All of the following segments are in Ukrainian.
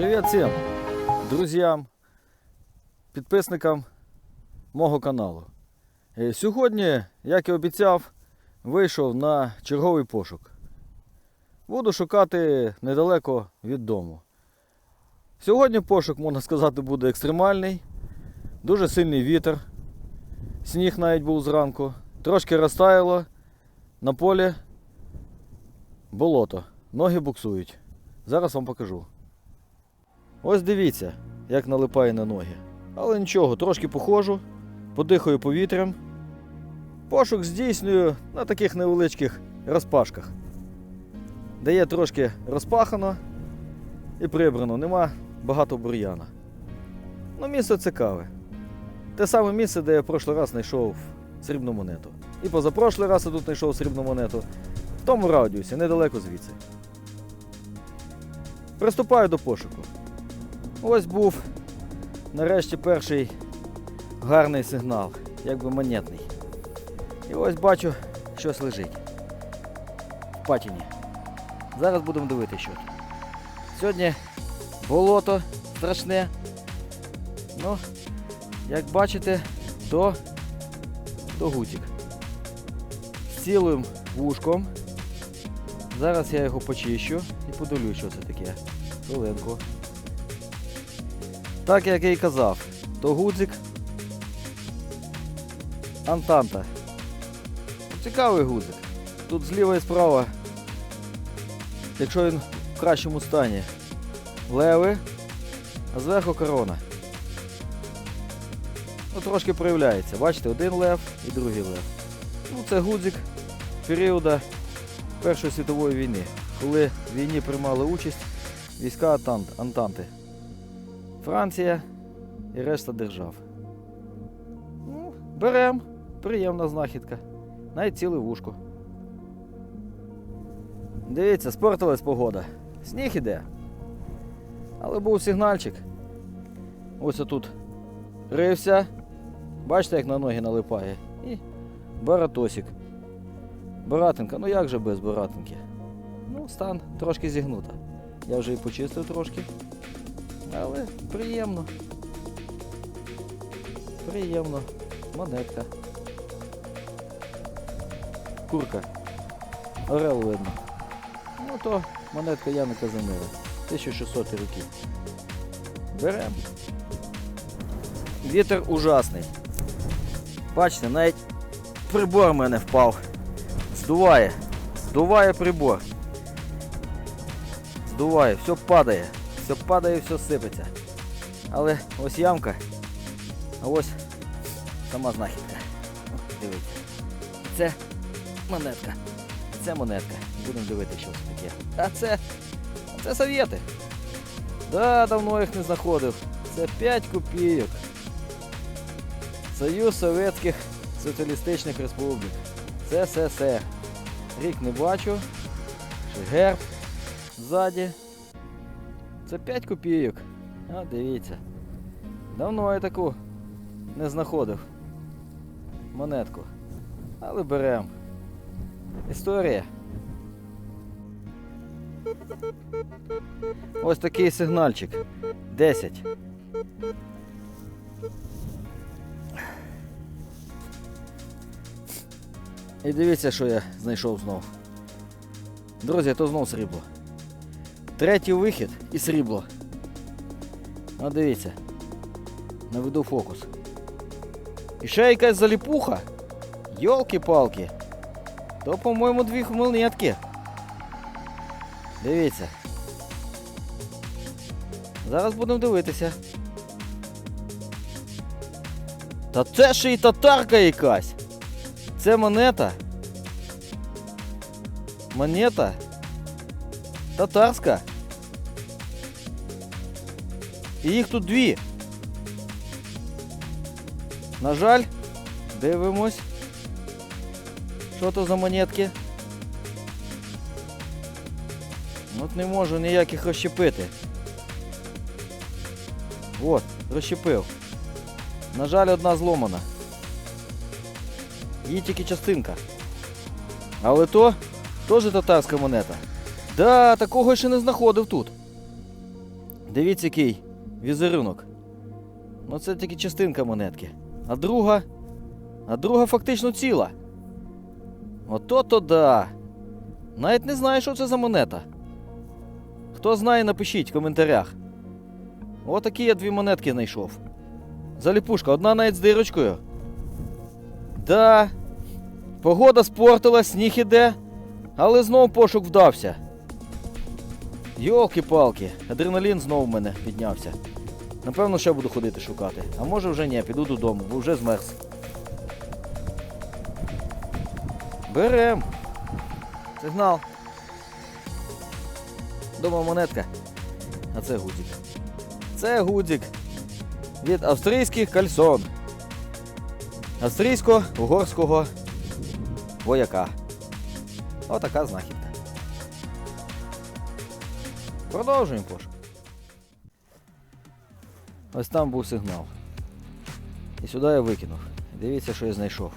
Привіт всім друзям, підписникам мого каналу. Е, Сьогодні, як і обіцяв, вийшов на черговий пошук. Буду шукати недалеко від дому. Сьогодні пошук, можна сказати, буде екстремальний, дуже сильний вітер. Сніг навіть був зранку. Трошки розтаяло на полі болото. Ноги буксують. Зараз вам покажу. Ось дивіться, як налипає на ноги. Але нічого, трошки походжу, подихаю повітрям. Пошук здійснюю на таких невеличких розпашках. Де є трошки розпахано і прибрано, нема багато бур'яна. Ну, місце цікаве. Те саме місце, де я прошлий раз знайшов срібну монету. І позапрошлий раз я тут знайшов срібну монету. В тому радіусі, недалеко звідси. Приступаю до пошуку. Ось був нарешті перший гарний сигнал, якби монетний. І ось бачу, щось лежить. В патіні. Зараз будемо дивитися, що тут. Сьогодні болото страшне. Ну, як бачите, то, то гутик. Цілим вушком. Зараз я його почищу і подивлюсь, що це таке. Хвилинку. Так як я і казав, то гудзик Антанта. Цікавий гудзик. Тут зліва і справа, якщо він в кращому стані, леви, а зверху корона. Ну, трошки проявляється. Бачите, один лев і другий лев. Ну, це гудзик періоду Першої світової війни, коли в війні приймали участь війська Антанти. Франція і решта держав. Ну, берем. Приємна знахідка. Навіть ціле вушко. Дивіться, спортилась погода. Сніг іде. Але був сигнальчик. Ось отут рився. Бачите, як на ноги налипає. І баратосик. Баратинка, ну як же без баратинки? Ну, стан трошки зігнута. Я вже і почистив трошки. Але приємно. Приємно. Монетка. Курка. Орел видно. Ну то монетка Яни Казимира. 1600 років. Берем. Вітер ужасний. Бачите, навіть прибор в мене впав. Здуває. Здуває прибор. Здуває, все падає. Все падає, все сипеться. Але ось ямка, а ось сама знахідка. Дивіться. Це монетка. Це монетка. Будемо дивитися, що це таке. А це. Це совєти. Да, давно їх не знаходив. Це 5 копійок. Союз Совєтських Соціалістичних Республік. СССР. Рік не бачу. Герб ззаді. Це 5 копійок. А, дивіться. Давно я таку не знаходив. Монетку. Але берем. Історія. Ось такий сигнальчик. 10. І дивіться, що я знайшов знов. Друзі, то знов срібло. Третій вихід і срібло. А дивіться. Наведу фокус. І ще якась заліпуха. Йолки-палки. То, по-моєму, дві монетки. Дивіться. Зараз будемо дивитися. Та це ще й татарка якась. Це монета. Монета. Татарська. І їх тут дві. На жаль, дивимось. Що то за монетки? От не можу ніяких розщепити. От, розщепив. На жаль, одна зломана. Її тільки частинка. Але то теж татарська монета. Да, такого ще не знаходив тут. Дивіться, який візерунок. Ну це тільки частинка монетки. А друга. А друга фактично ціла. Ото то да. Навіть не знаю, що це за монета. Хто знає, напишіть в коментарях. Отакі я дві монетки знайшов. Заліпушка, одна навіть з дирочкою. Да. Погода спортила, сніг іде, але знов пошук вдався. Йолки-палки, адреналін знову в мене піднявся. Напевно, ще буду ходити шукати. А може вже ні, піду додому, бо вже змерз. Берем. Сигнал. Дома монетка. А це гудзик. Це гудзик. Від австрійських кальсон. Австрійсько-угорського вояка. Отака знахідка. Продовжуємо пошук. Ось там був сигнал. І сюди я викинув. Дивіться, що я знайшов.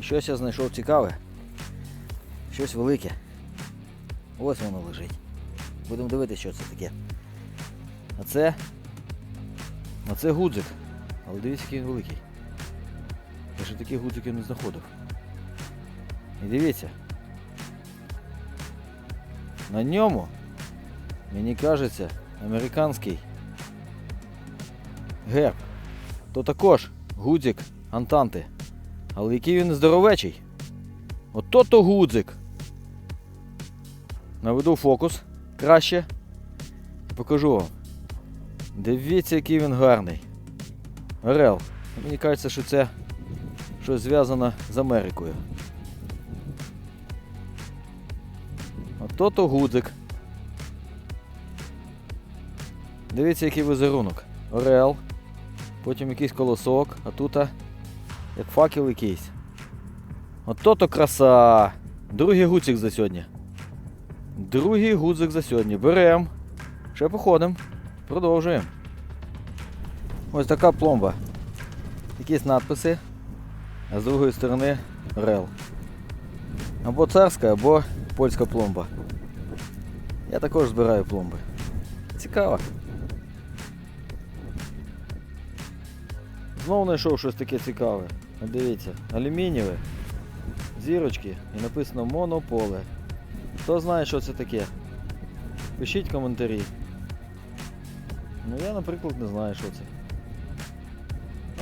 І щось я знайшов цікаве. Щось велике. Ось воно лежить. Будемо дивитися, що це таке. А це. А це гудзик. Але дивіться, який великий. Я ще таких гудзиків не знаходив. І дивіться. На ньому, мені кажеться, американський герб. То також гудзик Антанти. Але який він здоровечий. Ото то гудзик. Наведу фокус краще. Покажу вам. Дивіться, який він гарний. Орел. Мені кажеться, що це щось зв'язано з Америкою. Ото то гудзик. Дивіться, який візерунок. Орел. Потім якийсь колосок, а тут як факел якийсь. Ото то краса. Другий гудзик за сьогодні. Другий гудзик за сьогодні. Берем. Ще походимо. Продовжуємо. Ось така пломба. Якісь надписи. А з другої сторони рел. Або царська, або польська пломба. Я також збираю пломби. Цікаво. Знову знайшов щось таке цікаве. Дивіться, алюмінієве, зірочки і написано монополе. Хто знає, що це таке? Пишіть коментарі. Ну я, наприклад, не знаю, що це.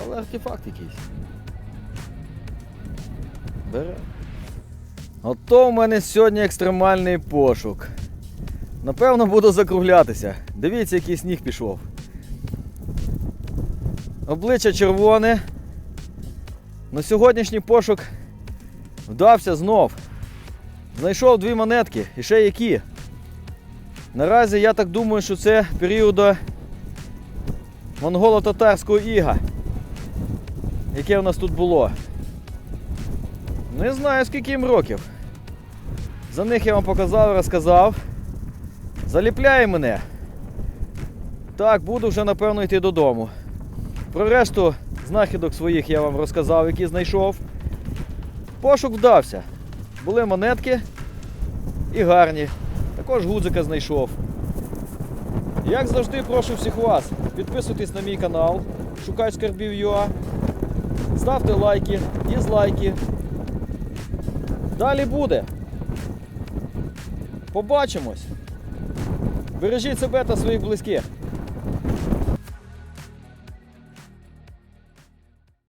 Але артефакт якийсь. Бере. Ото в мене сьогодні екстремальний пошук. Напевно, буду закруглятися. Дивіться, який сніг пішов. Обличчя червоне. На сьогоднішній пошук вдався знов. Знайшов дві монетки і ще які. Наразі я так думаю, що це періоду монголо-татарського іга, яке у нас тут було. Не знаю скільки їм років. За них я вам показав, розказав. Заліпляє мене. Так, буду вже напевно йти додому. Про решту знахідок своїх я вам розказав, які знайшов. Пошук вдався. Були монетки і гарні. Також гудзика знайшов. Як завжди, прошу всіх вас, підписуйтесь на мій канал, шукай скарбів ЮА, ставте лайки, дізлайки. Далі буде. Побачимось. Бережіть себе та своїх близьких.